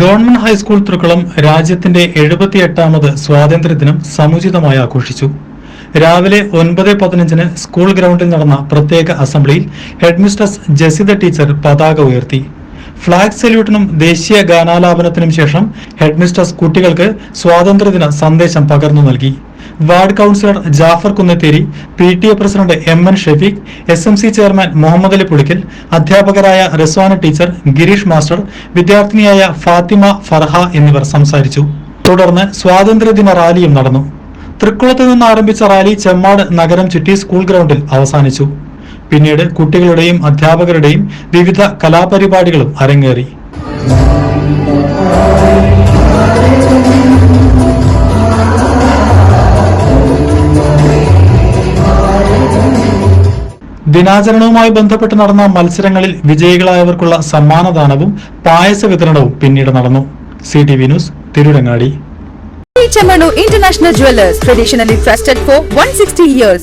Government high school Thrikkulam രാജ്യത്തിന്റെ എഴുപത്തിയെട്ടാമത് സ്വാതന്ത്ര്യദിനം സമുചിതമായി ആഘോഷിച്ചു. രാവിലെ ഒൻപത് പതിനഞ്ചിന് സ്കൂൾ ഗ്രൗണ്ടിൽ നടന്ന പ്രത്യേക അസംബ്ലിയിൽ ഹെഡ്മിസ്ട്രസ് ജസിത ടീച്ചർ പതാക ഉയർത്തി. ഫ്ളാഗ് സല്യൂട്ടിനും ദേശീയ ഗാനാലാപനത്തിനും ശേഷം ഹെഡ്മിസ്ട്രസ് കുട്ടികൾക്ക് സ്വാതന്ത്ര്യദിന സന്ദേശം പകർന്നു നൽകി. Ward councillor Jafar Kunnatheri P T A president M N Shefeeq S M C chairman Muhammad Ali Pulikkal അധ്യാപകരായ റസ്വാന ടീച്ചർ ഗിരീഷ് മാസ്റ്റർ വിദ്യാർത്ഥിനിയായ ഫാത്തിമ ഫർഹ എന്നിവർ സംസാരിച്ചു. തുടർന്ന് സ്വാതന്ത്ര്യദിന റാലിയും നടന്നു. തൃക്കുളത്ത് നിന്ന് ആരംഭിച്ച റാലി ചെമ്മാട് നഗരം ചുറ്റി സ്കൂൾ ഗ്രൗണ്ടിൽ അവസാനിച്ചു. പിന്നീട് കുട്ടികളുടെയും അധ്യാപകരുടെയും വിവിധ കലാപരിപാടികളും അരങ്ങേറി. ദിനാചരണവുമായി ബന്ധപ്പെട്ട് നടന്ന മത്സരങ്ങളിൽ വിജയികളായവർക്കുള്ള സമ്മാനദാനവും പായസ വിതരണവും പിന്നീട് നടന്നു. C T V news Tirurangadi. Chamano International Jewelers, traditionally trusted for 160 years.